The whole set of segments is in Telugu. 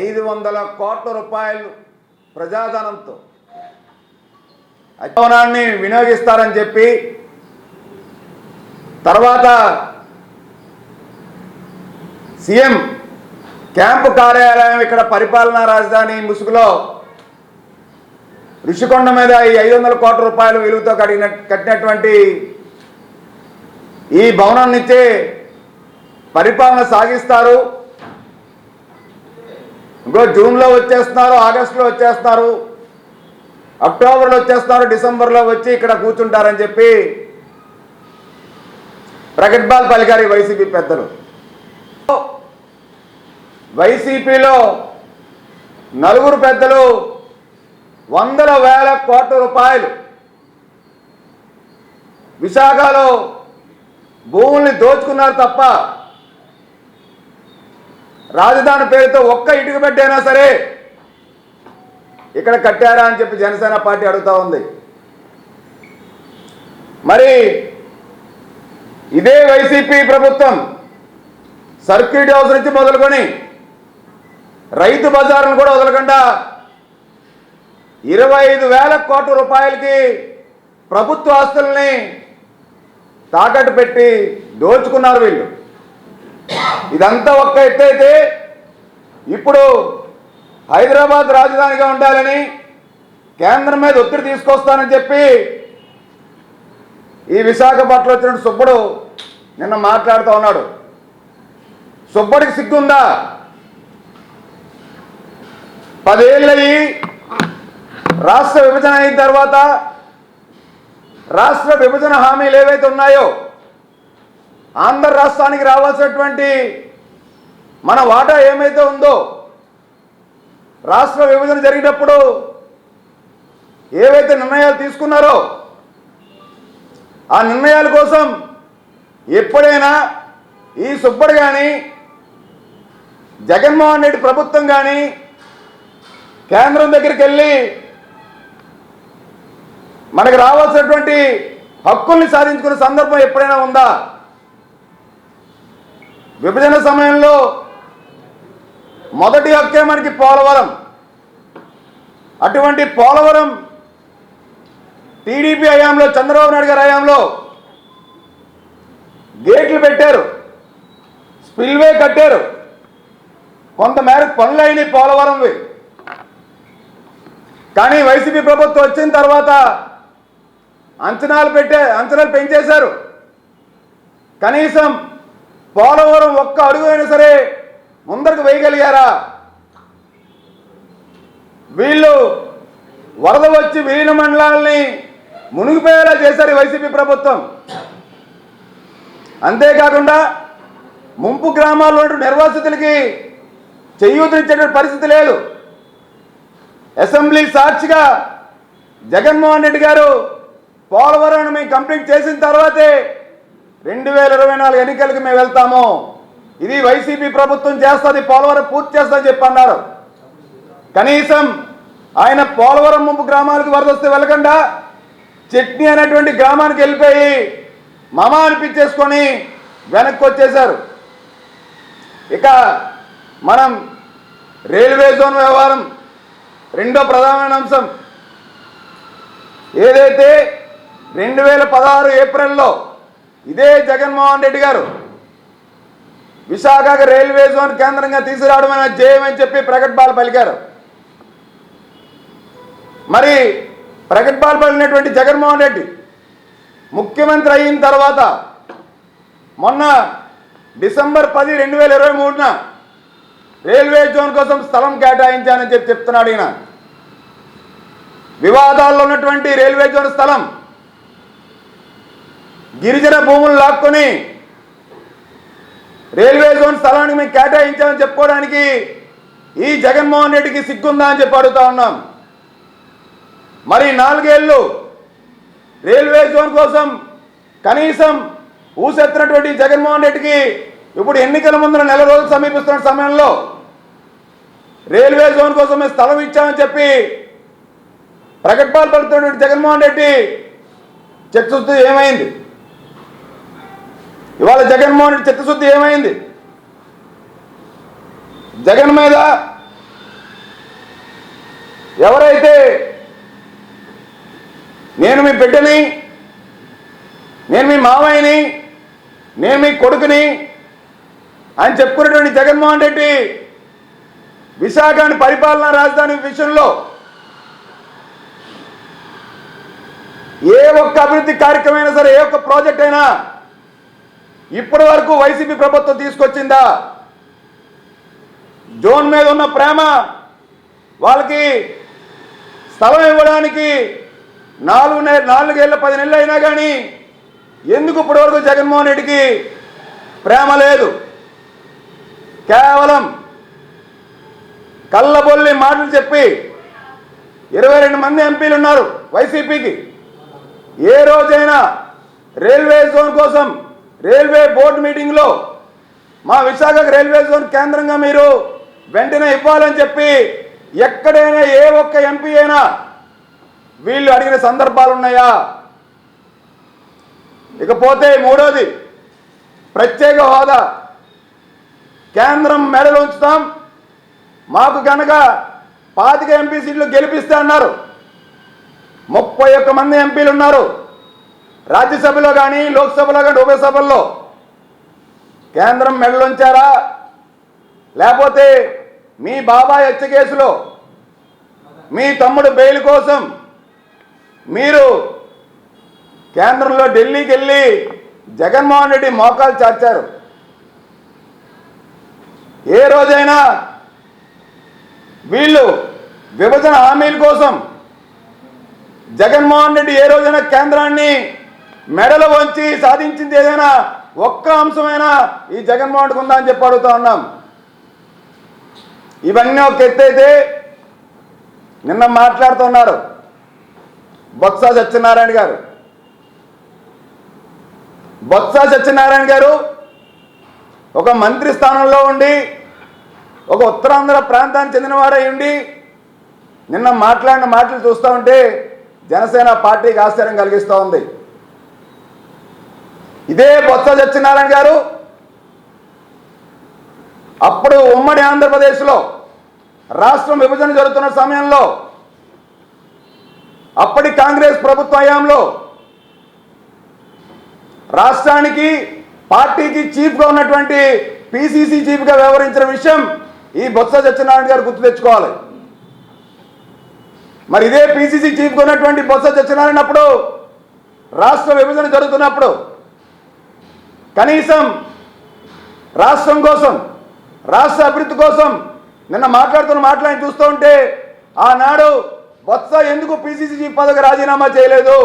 ఐదు వందల కోట్ల రూపాయలు ప్రజాధనంతో. భవనాన్ని వినియోగిస్తారని చెప్పి తర్వాత సీఎం క్యాంపు కార్యాలయం ఇక్కడ పరిపాలనా రాజధాని ముసుగులో ఋషికొండ మీద ఈ ఐదు వందల కోట్ల రూపాయలు విలువతో కడిగిన కట్టినటువంటి ఈ భవనాన్నిచ్చే పరిపాలన సాగిస్తారు. ఇంకో జూన్లో వచ్చేస్తున్నారు ఆగస్టులో వచ్చేస్తారు అక్టోబర్లో వచ్చేస్తున్నారు డిసెంబర్లో వచ్చి ఇక్కడ కూర్చుంటారని చెప్పి ప్రగట్బాల్ పలికారు వైసీపీ పెద్దలు. వైసీపీలో నలుగురు పెద్దలు వందల వేల కోట్ల రూపాయలు విశాఖలో భూముల్ని దోచుకున్నారు తప్ప రాజధాని పేరుతో ఒక్క ఇటుక పెట్టైనా సరే ఇక్కడ కట్టారా అని చెప్పి జనసేన పార్టీ అడుగుతా ఉంది. మరి ఇదే వైసీపీ ప్రభుత్వం సర్క్యూట్ హౌస్ నుంచి మొదలుకొని రైతు బజార్ను కూడా వదలకుండా ఇరవై ఐదు వేల కోట్ల రూపాయలకి ప్రభుత్వ ఆస్తుల్ని తాకట్టు పెట్టి దోచుకున్నారు వీళ్ళు. ఇదంతా ఒక్క ఎత్తైతే ఇప్పుడు హైదరాబాద్ రాజధానిగా ఉండాలని కేంద్రం మీద ఒత్తిడి తీసుకొస్తానని చెప్పి ఈ విశాఖపట్నం వచ్చిన సుబ్బడు నిన్న మాట్లాడుతూ ఉన్నాడు. సుబ్బడికి సిగ్గుందా? పదేళ్ళయి రాష్ట్ర విభజన అయిన తర్వాత రాష్ట్ర విభజన హామీలు ఏవైతే ఉన్నాయో ఆంధ్ర రాష్ట్రానికి రావాల్సినటువంటి మన వాటా ఏమైతే ఉందో రాష్ట్ర విభజన జరిగినప్పుడు ఏవైతే నిర్ణయాలు తీసుకున్నారో ఆ నిర్ణయాల కోసం ఎప్పుడైనా ఈ సుబ్బడు కానీ జగన్మోహన్ రెడ్డి ప్రభుత్వం కానీ కేంద్రం దగ్గరికి వెళ్ళి మనకు రావాల్సినటువంటి హక్కుల్ని సాధించుకునే సందర్భం ఎప్పుడైనా ఉందా? విభజన సమయంలో మొదటి హక్కే మనకి పోలవరం. అటువంటి పోలవరం టీడీపీ హయాంలో చంద్రబాబు నాయుడు గారి హయాంలో గేట్లు పెట్టారు. స్పిల్వే కట్టారు. కొంతమేరకు పనులు అయినాయి పోలవరంవి. కానీ వైసీపీ ప్రభుత్వం వచ్చిన తర్వాత అంచనాలు పెట్టే అంచనాలు పెంచేశారు. కనీసం పోలవరం ఒక్క అడుగు అయినా సరే ముందరకు వేయగలిగారా? వీళ్ళు వరద వచ్చి విలీన మండలాల్ని మునిగిపోయేలా చేశారు వైసీపీ ప్రభుత్వం. అంతేకాకుండా ముంపు గ్రామాల్లో నిర్వాసితులకి చేయూతనిచ్చేటువంటి పరిస్థితి లేదు. అసెంబ్లీ సాక్షిగా జగన్మోహన్ రెడ్డి గారు పోలవరం మేము కంప్లీట్ చేసిన తర్వాతే రెండు వేల ఇరవై నాలుగు ఎన్నికలకు మేము వెళ్తాము. ఇది వైసీపీ ప్రభుత్వం చేస్తుంది పోలవరం పూర్తి చేస్తుందని చెప్పి అన్నారు. కనీసం ఆయన పోలవరం ముంపు గ్రామాలకు వరద వస్తే వెళ్ళకుండా చట్నీ అనేటువంటి గ్రామానికి వెళ్ళిపోయి మమ అనిపించేసుకొని వెనక్కి వచ్చేశారు. ఇక మనం రైల్వే జోన్ వ్యవహారం రెండో ప్రధానమైన అంశం. ఏదైతే రెండు వేల పదహారు ఏప్రిల్లో ఇదే జగన్మోహన్ రెడ్డి గారు. విశాఖకు రైల్వే జోన్ కేంద్రంగా తీసుకురావడం జయమని చెప్పి ప్రగట్బాల్ పలికారు మరి ప్రగట్బాల్ పలికినటువంటి జగన్మోహన్ రెడ్డి ముఖ్యమంత్రి అయిన తర్వాత మొన్న డిసెంబర్ పది రెండు వేల ఇరవై మూడున రైల్వే జోన్ కోసం స్థలం కేటాయించానని చెప్పి చెప్తున్నాడు ఈయన. వివాదాల్లో ఉన్నటువంటి రైల్వే జోన్ స్థలం గిరిజన భూములు లాక్కొని రైల్వే జోన్ స్థలానికి మేము కేటాయించామని చెప్పుకోవడానికి ఈ జగన్మోహన్ రెడ్డికి సిగ్గుందా అని చెప్పి అడుగుతా ఉన్నాం. మరి నాలుగేళ్ళు రైల్వే జోన్ కోసం కనీసం ఊసెత్తినటువంటి జగన్మోహన్ రెడ్డికి ఇప్పుడు ఎన్నికల ముందున నెల రోజులు సమీపిస్తున్న సమయంలో రైల్వే జోన్ కోసం మేము స్థలం ఇచ్చామని చెప్పి ప్రకటనలు పడుతున్నటువంటి జగన్మోహన్ రెడ్డి చిత్తశుద్ధి ఏమైంది? ఇవాళ జగన్మోహన్ రెడ్డి చిత్తశుద్ధి ఏమైంది? జగన్ మీద ఎవరైతే నేను మీ బిడ్డని నేను మీ మామయ్యని నేను మీ కొడుకుని అని చెప్పుకున్నటువంటి జగన్మోహన్ రెడ్డి విశాఖని పరిపాలనా రాజధాని విషయంలో ఏ ఒక్క అభివృద్ధి కార్యక్రమం అయినా సరే ఏ ఒక్క ప్రాజెక్ట్ అయినా ఇప్పటి వరకు వైసీపీ ప్రభుత్వం తీసుకొచ్చిందా? జోన్ మీద ఉన్న ప్రేమ వాళ్ళకి స్థలం ఇవ్వడానికి నాలుగు నె నాలుగేళ్ళ పది నెలలు అయినా కానీ ఎందుకు ఇప్పటివరకు జగన్మోహన్ రెడ్డికి ప్రేమ లేదు? కేవలం కళ్ళబొల్లి మాటలు చెప్పి ఇరవై రెండు మంది ఎంపీలు ఉన్నారు వైసీపీకి. ఏ రోజైనా రైల్వే జోన్ కోసం రైల్వే బోర్డు మీటింగ్లో మా విశాఖకు రైల్వే జోన్ కేంద్రంగా మీరు వెంటనే ఇవ్వాలని చెప్పి ఎక్కడైనా ఏ ఒక్క ఎంపీ అయినా వీళ్ళు అడిగిన సందర్భాలు ఉన్నాయా? ఇకపోతే మూడోది ప్రత్యేక హోదా. కేంద్రం మెడలు ఉంచుతాం. మాకు కనుక పాతిక ఎంపీ సీట్లు గెలిపిస్తే అన్నారు. ముప్పై ఒక్క మంది ఎంపీలు ఉన్నారు. రాజ్యసభలో కానీ లోక్సభలో కానీ ఉభయ సభల్లో కేంద్రం మెడలుంచారా? లేకపోతే మీ బాబాయ్ హత్య కేసులో మీ తమ్ముడు బెయిల్ కోసం మీరు కేంద్రంలో ఢిల్లీకి వెళ్ళి జగన్మోహన్ రెడ్డి మోకాలు చాచారు ఏ రోజైనా వీళ్ళు విభజన హామీల కోసం జగన్మోహన్ రెడ్డి ఏ రోజైనా కేంద్రాన్ని మెడలు వంచి సాధించింది ఏదైనా ఒక్క అంశమైనా ఈ జగన్మోహన్ ఉందా అని చెప్పి అడుగుతా ఉన్నాం. ఇవన్నీ ఒక ఎత్తైతే నిన్న మాట్లాడుతున్నారు బొత్స సత్యనారాయణ గారు. బొత్స సత్యనారాయణ గారు ఒక మంత్రి స్థానంలో ఉండి ఒక ఉత్తరాంధ్ర ప్రాంతానికి చెందినవాడై ఉండి నిన్న మాట్లాడిన మాటలు చూస్తూ ఉంటే జనసేన పార్టీకి ఆశ్చర్యం కలిగిస్తూ ఉంది. ఇదే బొత్స సత్యనారాయణ గారు. అప్పుడు ఉమ్మడి ఆంధ్రప్రదేశ్లో రాష్ట్రం విభజన జరుగుతున్న సమయంలో అప్పటి కాంగ్రెస్ ప్రభుత్వ హయాంలో రాష్ట్రానికి పార్టీకి చీఫ్గా ఉన్నటువంటి పిసిసి చీఫ్గా వ్యవహరించిన విషయం ఈ బొత్స సత్యనారాయణ గారు గుర్తు తెచ్చుకోవాలి. మరి ఇదే పిసిసి చీఫ్గా ఉన్నటువంటి బొత్స సత్యనారాయణ అప్పుడు రాష్ట్ర విభజన జరుగుతున్నప్పుడు కనీసం రాష్ట్రం కోసం రాష్ట్ర అభివృద్ధి కోసం నిన్న మాట్లాడుతున్న మాట్లాడి చూస్తూ ఉంటే ఆనాడు బొత్స ఎందుకు పిసిసి చీఫ్ పదవికి రాజీనామా చేయలేదు?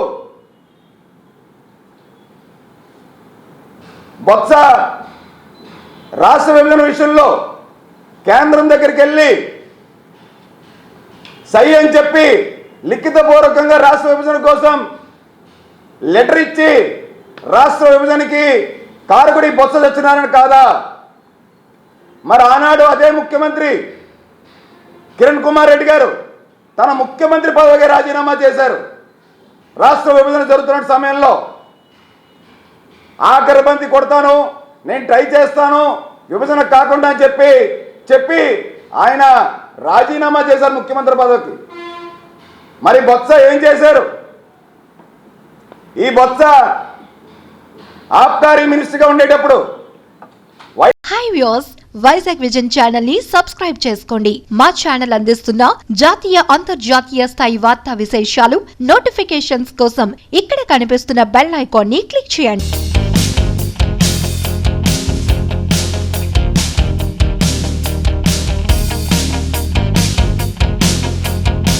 బొత్స రాష్ట్ర విభజన విషయంలో కేంద్రం దగ్గరికి వెళ్ళి సై అని చెప్పి లిఖితపూర్వకంగా రాష్ట్ర విభజన కోసం లెటర్ ఇచ్చి రాష్ట్ర విభజనకి కారకుడి బొత్స సత్యనారాయణ కాదా? మరి ఆనాడు అదే ముఖ్యమంత్రి కిరణ్ కుమార్ రెడ్డి గారు తన ముఖ్యమంత్రి పదవికి రాజీనామా చేశారు. రాష్ట్ర విభజన జరుగుతున్న సమయంలో ఆఖరి బంతి కొడతాను నేను ట్రై చేస్తాను విభజన కాకుండా అని చెప్పి చెప్పి ఆయన రాజీనామా చేశారు ముఖ్యమంత్రి పదవికి. మరి బొత్స ఏం చేశారు? ఈ బొత్స ఆబ్కారీ మినిస్టర్గా ఉండేటప్పుడు హాయ్ వ్యూస్ వైజాగ్ విజన్ ఛానల్ని సబ్స్క్రైబ్ చేసుకోండి. మా ఛానల్ అందిస్తున్న జాతీయ అంతర్జాతీయ స్థాయి వార్తా విశేషాలు నోటిఫికేషన్స్ కోసం ఇక్కడ కనిపిస్తున్న బెల్ ఐకాన్ని క్లిక్ చేయండి.